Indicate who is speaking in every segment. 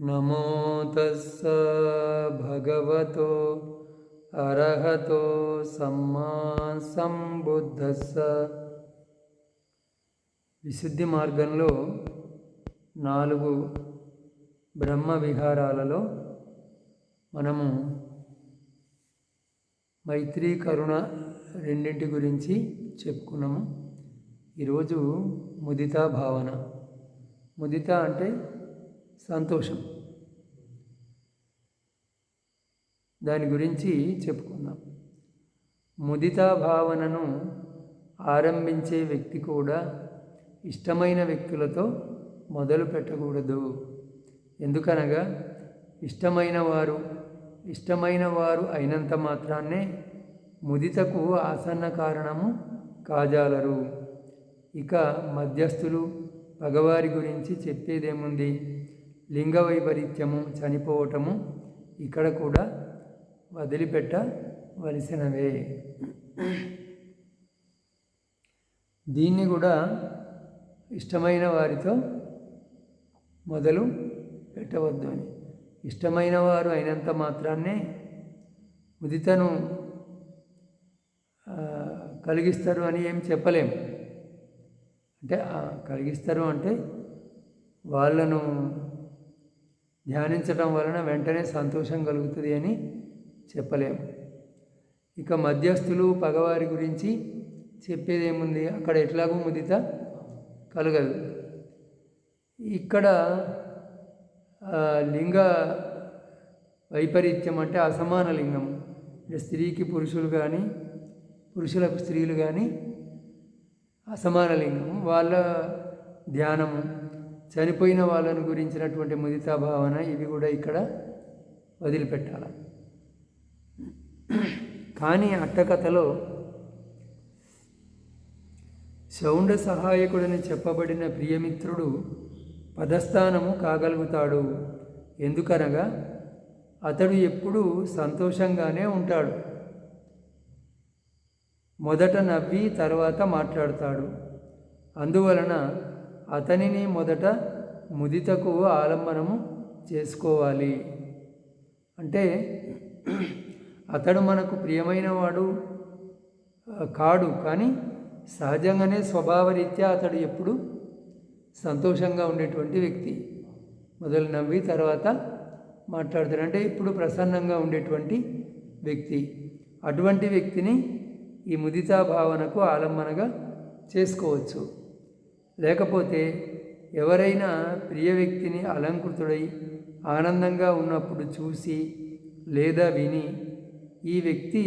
Speaker 1: నమో తస్స భగవతో అర్హతో సమ్మా సంబుద్ధస్స. విశుద్ధి మార్గంలో నాలుగు బ్రహ్మ విహారాలలో మనము మైత్రీ కరుణ రెండింటి గురించి చెప్పుకున్నాము. ఈరోజు ముదిత భావన. ముదిత అంటే సంతోషం. దాని గురించి చెప్పుకుందాం. ముదిత భావనను ఆరంభించే వ్యక్తి కూడా ఇష్టమైన వ్యక్తులతో మొదలు పెట్టకూడదు. ఎందుకనగా ఇష్టమైన వారు ఇష్టమైన వారు అయినంత మాత్రాన్నే ముదితకు ఆసన్న కారణము కాజాలరు. ఇక మధ్యస్థులు పగవారి గురించి చెప్పేదేముంది? లింగ వైపరీత్యము చనిపోవటము ఇక్కడ కూడా వదిలిపెట్టవలసినవే. దీన్ని కూడా ఇష్టమైన వారితో మొదలు పెట్టవద్దు అని. ఇష్టమైన వారు అయినంత మాత్రాన్నే ఉదితను కలిగిస్తారు అని ఏం చెప్పలేము అంటే కలిగిస్తారు అంటే వాళ్ళను ధ్యానించడం వలన వెంటనే సంతోషం కలుగుతుంది అని చెప్పలేము. ఇక మధ్యస్థులు పగవారి గురించి చెప్పేది ఏముంది అక్కడ ఎట్లాగో ముదిత కలగదు. ఇక్కడ లింగ వైపరీత్యం అంటే అసమాన లింగం. అంటే స్త్రీకి పురుషులు కానీ పురుషులకు స్త్రీలు కానీ అసమాన లింగం. వాళ్ళ ధ్యానము చనిపోయిన వాళ్ళను గురించినటువంటి ముదితా భావన ఇవి కూడా ఇక్కడ వదిలిపెట్టాల. కానీ అట్టకథలో శౌండ సహాయకుడని చెప్పబడిన ప్రియమిత్రుడు పదస్థానము కాగలుగుతాడు. ఎందుకనగా అతడు ఎప్పుడూ సంతోషంగానే ఉంటాడు. మొదట నవ్వి తర్వాత మాట్లాడతాడు. అందువలన అతనిని మొదట ముదితకు ఆలంబనము చేసుకోవాలి. అంటే అతడు మనకు ప్రియమైన వాడు కాడు కానీ సహజంగానే స్వభావరీత్యా అతడు ఎప్పుడు సంతోషంగా ఉండేటువంటి వ్యక్తి. మొదలు నవ్వి తర్వాత మాట్లాడతాడు. అంటే ఇప్పుడు ప్రసన్నంగా ఉండేటువంటి వ్యక్తి. అటువంటి వ్యక్తిని ఈ ముదితా భావనకు ఆలంబనగా చేసుకోవచ్చు. లేకపోతే ఎవరైనా ప్రియ వ్యక్తిని అలంకృతుడై ఆనందంగా ఉన్నప్పుడు చూసి లేదా విని ఈ వ్యక్తి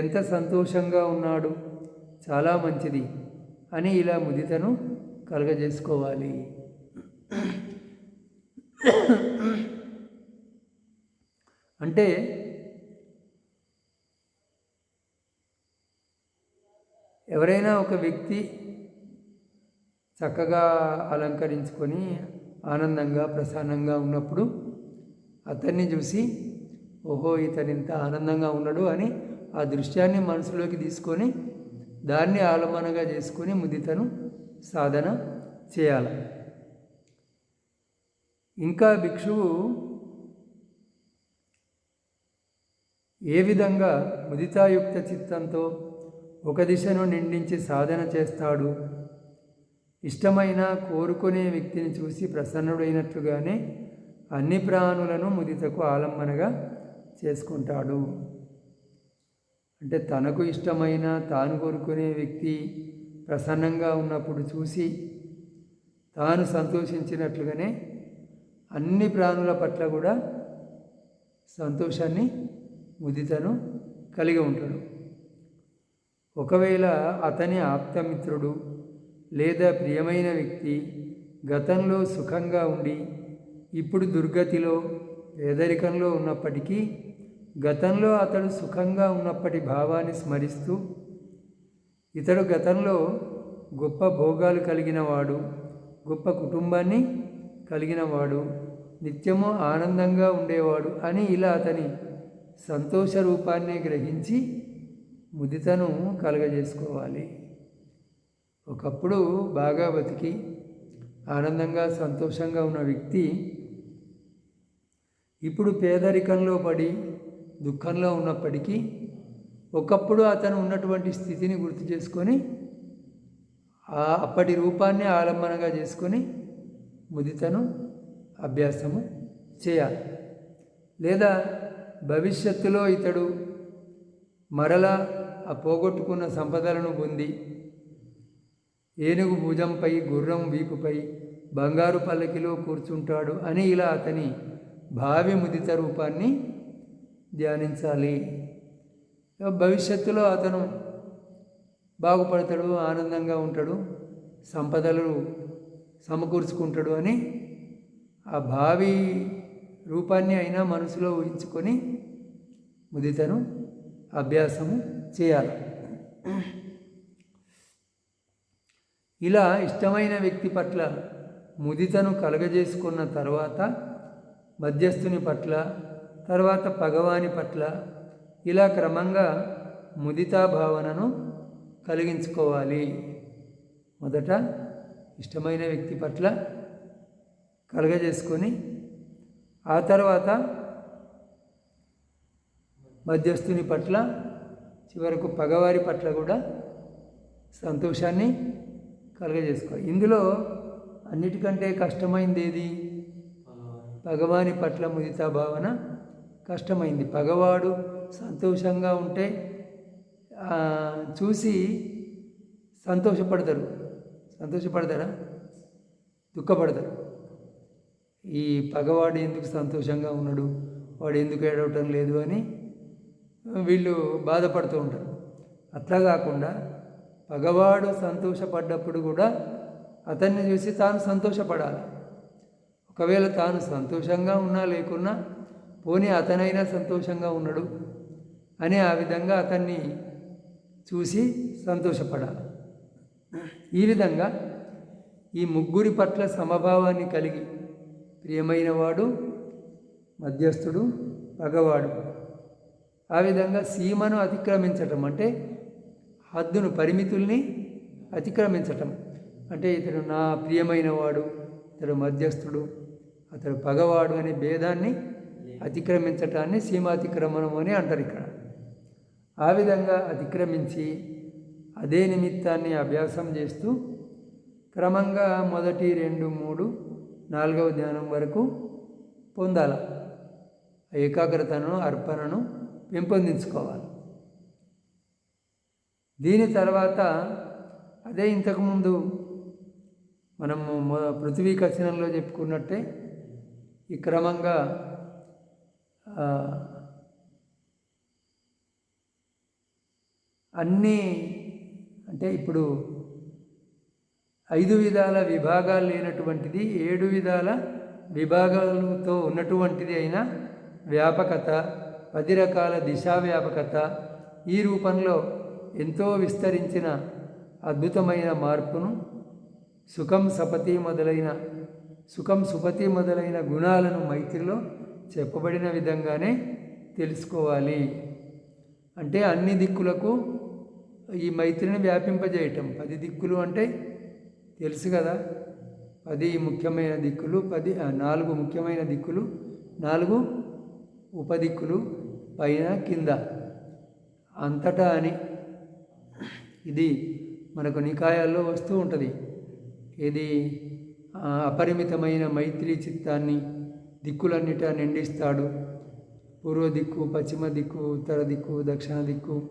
Speaker 1: ఎంత సంతోషంగా ఉన్నాడు చాలా మంచిది అని ఇలా ముదితను కలగజేసుకోవాలి. అంటే ఎవరైనా ఒక వ్యక్తి చక్కగా అలంకరించుకొని ఆనందంగా ప్రసన్నంగా ఉన్నప్పుడు అతన్ని చూసి ఓహో ఇతను ఇంత ఆనందంగా ఉన్నాడు అని ఆ దృశ్యాన్ని మనసులోకి తీసుకొని దాన్ని ఆలమనగా చేసుకొని ముదితను సాధన చేయాలి. ఇంకా భిక్షువు ఏ విధంగా ముదితాయుక్త చిత్తంతో ఒక దిశను నిండించి సాధన చేస్తాడు? ఇష్టమైన కోరుకునే వ్యక్తిని చూసి ప్రసన్నుడైనట్లుగానే అన్ని ప్రాణులను ముదితకు ఆలంబనగా చేసుకుంటాడు. అంటే తనకు ఇష్టమైన తాను కోరుకునే వ్యక్తి ప్రసన్నంగా ఉన్నప్పుడు చూసి తాను సంతోషించినట్లుగానే అన్ని ప్రాణుల పట్ల కూడా సంతోషాన్ని ముదితను కలిగి ఉంటాడు. ఒకవేళ అతని ఆప్తమిత్రుడు లేదా ప్రియమైన వ్యక్తి గతంలో సుఖంగా ఉండి ఇప్పుడు దుర్గతిలో పేదరికంలో ఉన్నప్పటికీ గతంలో అతడు సుఖంగా ఉన్నప్పటి భావాన్ని స్మరిస్తూ ఇతడు గతంలో గొప్ప భోగాలు కలిగినవాడు గొప్ప కుటుంబాన్ని కలిగినవాడు నిత్యము ఆనందంగా ఉండేవాడు అని ఇలా అతని సంతోష రూపాన్ని గ్రహించి ముదితను కలగజేసుకోవాలి. ఒకప్పుడు బాగా బతికి ఆనందంగా సంతోషంగా ఉన్న వ్యక్తి ఇప్పుడు పేదరికంలో పడి దుఃఖంలో ఉన్నప్పటికీ ఒకప్పుడు అతను ఉన్నటువంటి స్థితిని గుర్తు చేసుకొని ఆ అప్పటి రూపాన్ని ఆలంబనగా చేసుకొని ముదితను అభ్యాసము చేయాలి. లేదా భవిష్యత్తులో ఇతడు మరలా ఆ పోగొట్టుకున్న సంపదలను పొంది ఏనుగు భుజంపై గుర్రం వీపుపై బంగారు పల్లకిలో కూర్చుంటాడు అని ఇలా అతని భావి ముదిత రూపాన్ని ధ్యానించాలి. భవిష్యత్తులో అతను బాగుపడతాడు ఆనందంగా ఉంటాడు సంపదలు సమకూర్చుకుంటాడు అని ఆ భావి రూపాన్ని అయినా మనసులో ఊహించుకొని ముదితను అభ్యాసము చేయాలి. ఇలా ఇష్టమైన వ్యక్తి పట్ల ముదితను కలగజేసుకున్న తర్వాత మధ్యస్థుని పట్ల తర్వాత పగవాని పట్ల ఇలా క్రమంగా ముదితా భావనను కలిగించుకోవాలి. మొదట ఇష్టమైన వ్యక్తి పట్ల కలగజేసుకొని ఆ తర్వాత మధ్యస్థుని పట్ల చివరకు పగవారి పట్ల కూడా సంతోషాన్ని కలగజేసుకోవాలి ఇందులో అన్నిటికంటే కష్టమైంది ఏది? పగవాని పట్ల ముదితా భావన కష్టమైంది. పగవాడు సంతోషంగా ఉంటే చూసి సంతోషపడతారు. సంతోషపడతారా? దుఃఖపడతారు. ఈ పగవాడు ఎందుకు సంతోషంగా ఉన్నాడు? వాడు ఎందుకు ఏడవటం లేదు అని వీళ్ళు బాధపడుతూ ఉంటారు. అట్లా కాకుండా పగవాడు సంతోషపడ్డప్పుడు కూడా అతన్ని చూసి తాను సంతోషపడాలి. ఒకవేళ తాను సంతోషంగా ఉన్నా లేకున్నా పోనీ అతనైనా సంతోషంగా ఉన్నాడు అని ఆ విధంగా అతన్ని చూసి సంతోషపడాలి. ఈ విధంగా ఈ ముగ్గురి పట్ల సమభావాన్ని కలిగి ప్రియమైన వాడు మధ్యస్థుడు పగవాడు ఆ విధంగా సీమను అతిక్రమించటం అంటే హద్దును పరిమితుల్ని అతిక్రమించటం. అంటే ఇతడు నా ప్రియమైన వాడు ఇతడు మధ్యస్థుడు అతడు పగవాడు అనే భేదాన్ని అతిక్రమించటాన్ని సీమాతిక్రమణం అని అంటారు ఇక్కడ. ఆ విధంగా అతిక్రమించి అదే నిమిత్తాన్ని అభ్యాసం చేస్తూ క్రమంగా మొదటి రెండు మూడు నాలుగవ ధ్యానం వరకు పొందాల. ఏకాగ్రతను అర్పణను పెంపొందించుకోవాలి. దీని తర్వాత అదే ఇంతకుముందు మనము పృథ్వీ కథనంలో చెప్పుకున్నట్టే ఈ క్రమంగా అన్నీ అంటే ఇప్పుడు ఐదు విధాల విభాగాలు లేనటువంటిది ఏడు విధాల విభాగాలతో ఉన్నటువంటిది అయిన వ్యాపకత పది రకాల దిశా వ్యాపకత ఈ రూపంలో ఎంతో విస్తరించిన అద్భుతమైన మార్పును సుఖం సపతి మొదలైన సుఖం సుపతి మొదలైన గుణాలను మైత్రిలో చెప్పబడిన విధంగానే తెలుసుకోవాలి. అంటే అన్ని దిక్కులకు ఈ మైత్రిని వ్యాపింపజేయటం. పది దిక్కులు అంటే తెలుసు కదా పది ముఖ్యమైన దిక్కులు పది నాలుగు ముఖ్యమైన దిక్కులు నాలుగు ఉపదిక్కులు పైన కింద. అంతటా అని ఇది మనకు నికాయాల్లో వస్తూ ఉంటుంది. ఇది అపరిమితమైన మైత్రి చిత్తాన్ని దిక్కులన్నిటా నిండిస్తాడు. పూర్వ దిక్కు పశ్చిమ దిక్కు ఉత్తర దిక్కు దక్షిణ దిక్కు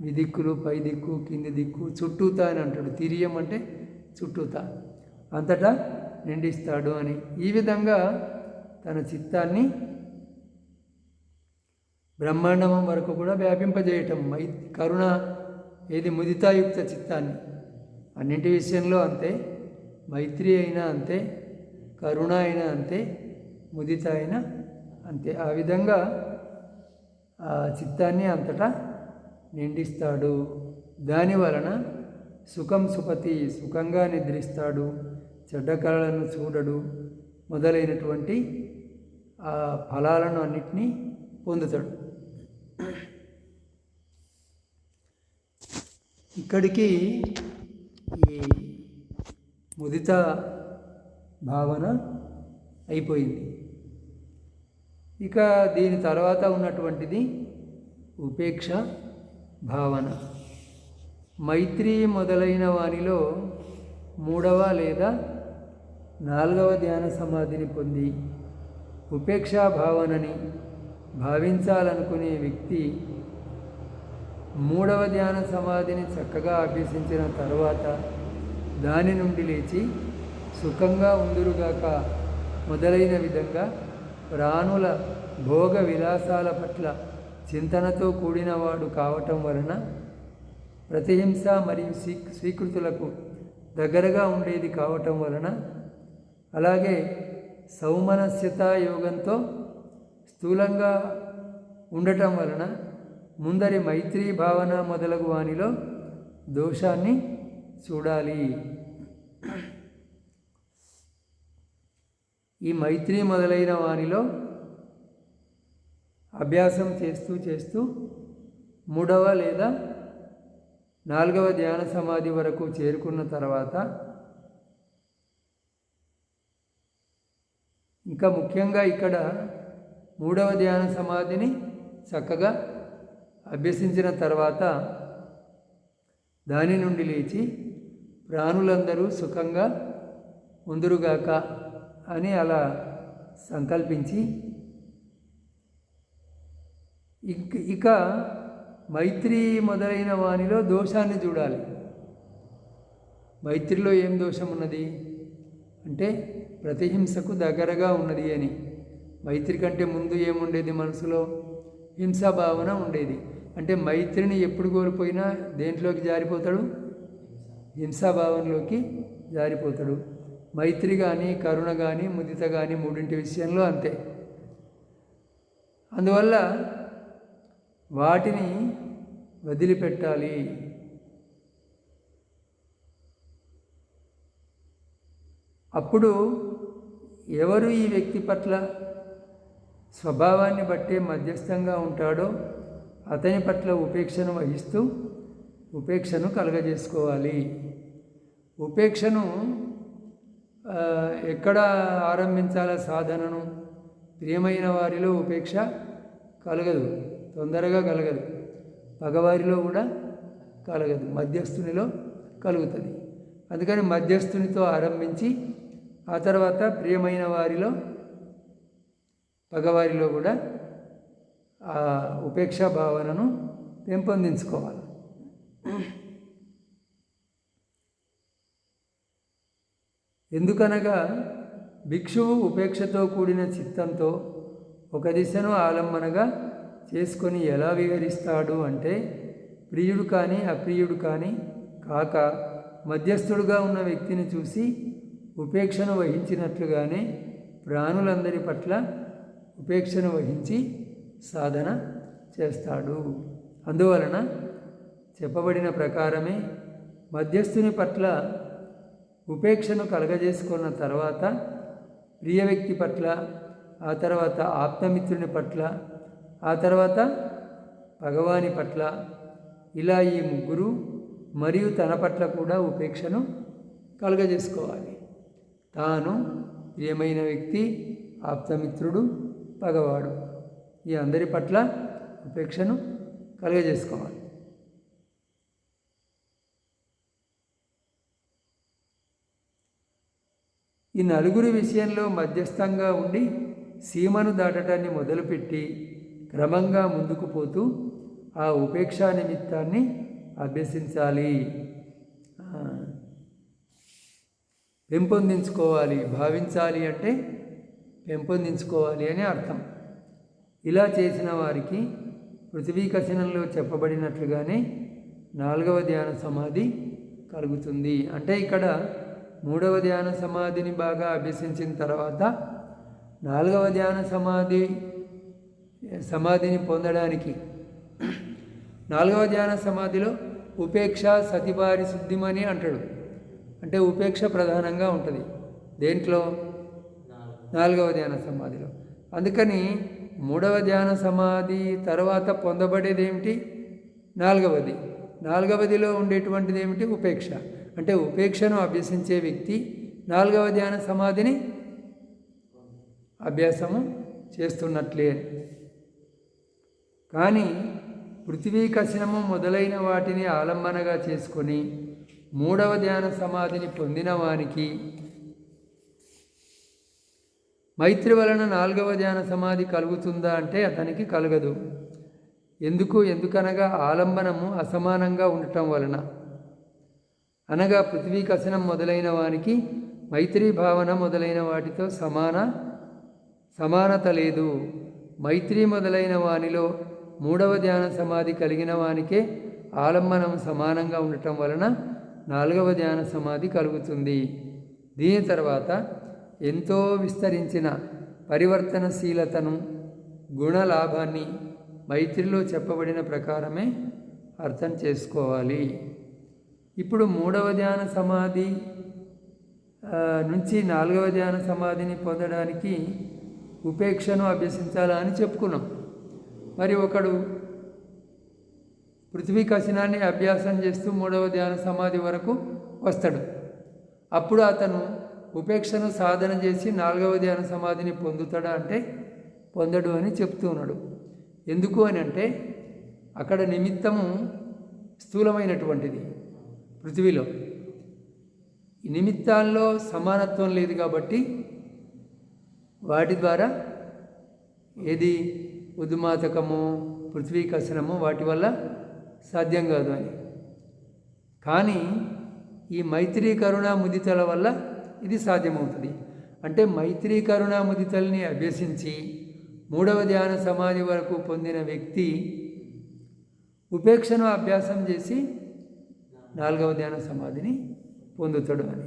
Speaker 1: విదిక్కులు పై దిక్కు కింది దిక్కు చుట్టూతా అని అంటాడు. తిరియం అంటే చుట్టూతా. అంతటా నిండిస్తాడు అని. ఈ విధంగా తన చిత్తాన్ని బ్రహ్మాండం వరకు కూడా వ్యాపింపజేయటం మై కరుణ ఏది ముదితాయుక్త చిత్తాన్ని? అన్నింటి విషయంలో అంతే మైత్రి అయినా అంతే కరుణ అయినా అంతే ముదిత అయినా అంతే. ఆ విధంగా ఆ చిత్తాన్ని అంతటా నిండిస్తాడు. దాని వలన సుఖం సుపతి సుఖంగా నిద్రిస్తాడు చెడ్డ కళలను చూడడు మొదలైనటువంటి ఆ ఫలాలను అన్నిటినీ పొందుతాడు. ఇక్కడికి ఈ ముదిత భావన అయిపోయింది. ఇక దీని తర్వాత ఉన్నటువంటిది ఉపేక్ష భావన. మైత్రి మొదలైన వానిలో మూడవ లేదా నాలుగవ ధ్యాన సమాధిని పొంది ఉపేక్షా భావనని భావించాలనుకునే వ్యక్తి మూడవ ధ్యాన సమాధిని చక్కగా అభ్యసించిన తరువాత దాని నుండి లేచి సుఖంగా ఉందురుగాక మొదలైన విధంగా ప్రాణుల భోగ విలాసాల పట్ల చింతనతో కూడినవాడు కావటం వలన ప్రతిహింస మరియు స్వీ స్వీకృతులకు దగ్గరగా ఉండేది కావటం వలన అలాగే సౌమనస్యత యోగంతో స్థూలంగా ఉండటం వలన ముందరి మైత్రీ భావన మొదలగు వానిలో దోషాన్ని చూడాలి. ఈ మైత్రి మొదలైన వానిలో అభ్యాసం చేస్తూ చేస్తూ మూడవ లేదా నాలుగవ ధ్యాన సమాధి వరకు చేరుకున్న తర్వాత ఇంకా ముఖ్యంగా ఇక్కడ మూడవ ధ్యాన సమాధిని చక్కగా అభ్యసించిన తర్వాత దాని నుండి లేచి ప్రాణులందరూ సుఖంగా ఉందరుగాక అని అలా సంకల్పించి ఇక ఇక మైత్రి మొదలైన వానిలో దోషాన్ని చూడాలి. మైత్రిలో ఏం దోషం ఉన్నది అంటే ప్రతిహింసకు దగ్గరగా ఉన్నది అని. మైత్రి కంటే ముందు ఏముండేది మనసులో? హింసా భావన ఉండేది. అంటే మైత్రిని ఎప్పుడు కోల్పోయినా దేంట్లోకి జారిపోతాడు? హింసాభావంలోకి జారిపోతాడు. మైత్రి కానీ కరుణ కానీ ముదిత కానీ మూడింటి విషయంలో అంతే. అందువల్ల వాటిని వదిలిపెట్టాలి. అప్పుడు ఎవరు ఈ వ్యక్తి పట్ల స్వభావాన్ని బట్టే మధ్యస్థంగా ఉంటాడో అతని పట్ల ఉపేక్షను వహిస్తూ ఉపేక్షను కలగజేసుకోవాలి. ఉపేక్షను ఎక్కడ ఆరంభించాల సాధనను ప్రియమైన వారిలో ఉపేక్ష కలగదు తొందరగా కలగదు. పగవారిలో కూడా కలగదు మధ్యస్థునిలో కలుగుతుంది. అందుకని మధ్యస్థునితో ఆరంభించి ఆ తర్వాత ప్రియమైన వారిలో పగవారిలో కూడా ఆ ఉపేక్షా భావనను పెంపొందించుకోవాలి. ఎందుకనగా భిక్షువు ఉపేక్షతో కూడిన చిత్తంతో ఒక దిశను ఆలంబనగా చేసుకొని ఎలా వివరిస్తాడు అంటే ప్రియుడు కానీ అప్రియుడు కానీ కాక మధ్యస్థుడుగా ఉన్న వ్యక్తిని చూసి ఉపేక్షను వహించినట్లుగానే ప్రాణులందరి పట్ల ఉపేక్షను వహించి సాధన చేస్తాడు. అందువలన చెప్పబడిన ప్రకారమే మధ్యస్థుని పట్ల ఉపేక్షను కలగజేసుకున్న తర్వాత ప్రియ వ్యక్తి పట్ల ఆ తర్వాత ఆప్తమిత్రుని పట్ల ఆ తర్వాత భగవాని పట్ల ఇలా ఈ ముగ్గురు మరియు తన పట్ల కూడా ఉపేక్షను కలగజేసుకోవాలి. తాను ప్రియమైన వ్యక్తి ఆప్తమిత్రుడు పగవాడు ఈ అందరి పట్ల ఉపేక్షను కలుగజేసుకోవాలి. ఈ నలుగురి విషయంలో మధ్యస్థంగా ఉండి సీమను దాటటాన్ని మొదలుపెట్టి క్రమంగా ముందుకు పోతూ ఆ ఉపేక్షా నిమిత్తాన్ని అభ్యసించాలి. పెంపొందించుకోవాలి భావించాలి అంటే పెంపొందించుకోవాలి అని అర్థం. ఇలా చేసిన వారికి పృథివీ కథనంలో చెప్పబడినట్లుగానే నాలుగవ ధ్యాన సమాధి కలుగుతుంది. అంటే ఇక్కడ మూడవ ధ్యాన సమాధిని బాగా అభ్యసించిన తర్వాత నాలుగవ ధ్యాన సమాధి సమాధిని పొందడానికి నాలుగవ ధ్యాన సమాధిలో ఉపేక్ష సతిపారి శుద్ధిమని అంటాడు. అంటే ఉపేక్ష ప్రధానంగా ఉంటుంది. దేంట్లో? నాలుగవ ధ్యాన సమాధిలో. అందుకని మూడవ ధ్యాన సమాధి తర్వాత పొందబడేది ఏమిటి? నాలుగవది. నాలుగవదిలో ఉండేటువంటిది ఏమిటి? ఉపేక్ష. అంటే ఉపేక్షను అభ్యసించే వ్యక్తి నాలుగవ ధ్యాన సమాధిని అభ్యాసము చేస్తున్నట్లే. కానీ పృథివీ కశనము మొదలైన వాటిని ఆలంబనగా చేసుకొని మూడవ ధ్యాన సమాధిని పొందిన వానికి మైత్రి వలన నాలుగవ ధ్యాన సమాధి కలుగుతుందా అంటే అతనికి కలగదు. ఎందుకు? ఎందుకనగా ఆలంబనము అసమానంగా ఉండటం వలన. అనగా పృథ్వీ కసనం మొదలైన వానికి మైత్రి భావన మొదలైన వాటితో సమాన సమానత లేదు. మైత్రి మొదలైన వానిలో మూడవ ధ్యాన సమాధి కలిగిన వానికే ఆలంబనం సమానంగా ఉండటం వలన నాలుగవ ధ్యాన సమాధి కలుగుతుంది. దీని తర్వాత ఎంతో విస్తరించిన పరివర్తనశీలతను గుణలాభాన్ని మైత్రిలో చెప్పబడిన ప్రకారమే అర్థం చేసుకోవాలి. ఇప్పుడు మూడవ ధ్యాన సమాధి నుంచి నాలుగవ ధ్యాన సమాధిని పొందడానికి ఉపేక్షను అభ్యసించాలా అని చెప్పుకున్నాం. మరి ఒకడు పృథ్వీ కసినాన్ని అభ్యాసం చేస్తూ మూడవ ధ్యాన సమాధి వరకు వస్తాడు. అప్పుడు అతను ఉపేక్షను సాధన చేసి నాలుగవ ధ్యాన సమాధిని పొందుతాడా అంటే పొందడు అని చెప్తూ ఉన్నాడు. ఎందుకు అని అంటే అక్కడ నిమిత్తము స్థూలమైనటువంటిది పృథివీలో. నిమిత్తాల్లో సమానత్వం లేదు కాబట్టి వాటి ద్వారా ఏది ఉద్మాతకము పృథ్వీ కసనము వాటి వల్ల సాధ్యం కాదు అని. కానీ ఈ మైత్రీ కరుణ ముదితల వల్ల ఇది సాధ్యమవుతుంది. అంటే మైత్రీ కరుణ ముదితల్ని అభ్యసించి మూడవ ధ్యాన సమాధి వరకు పొందిన వ్యక్తి ఉపేక్షను అభ్యాసం చేసి నాలుగవ ధ్యాన సమాధిని పొందుతాడు అని.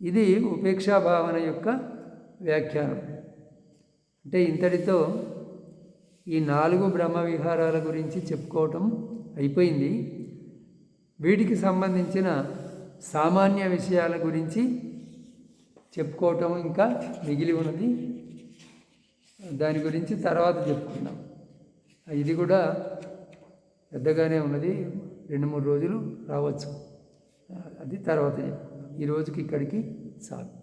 Speaker 1: ఇది ఉపేక్షా భావన యొక్క వ్యాఖ్యానం. అంటే ఇంతటితో ఈ నాలుగు బ్రహ్మ విహారాల గురించి చెప్పుకోవటం అయిపోయింది. వీటికి సంబంధించిన సామాన్య విషయాల గురించి చెప్పుకోవటం ఇంకా మిగిలి ఉన్నది. దాని గురించి తర్వాత చెప్పుకుందాం. ఇది కూడా పెద్దగానే ఉన్నది. రెండు మూడు రోజులు రావచ్చు. అది తర్వాత చెప్పుకుందాం. ఈ రోజుకి ఇక్కడికి చాలు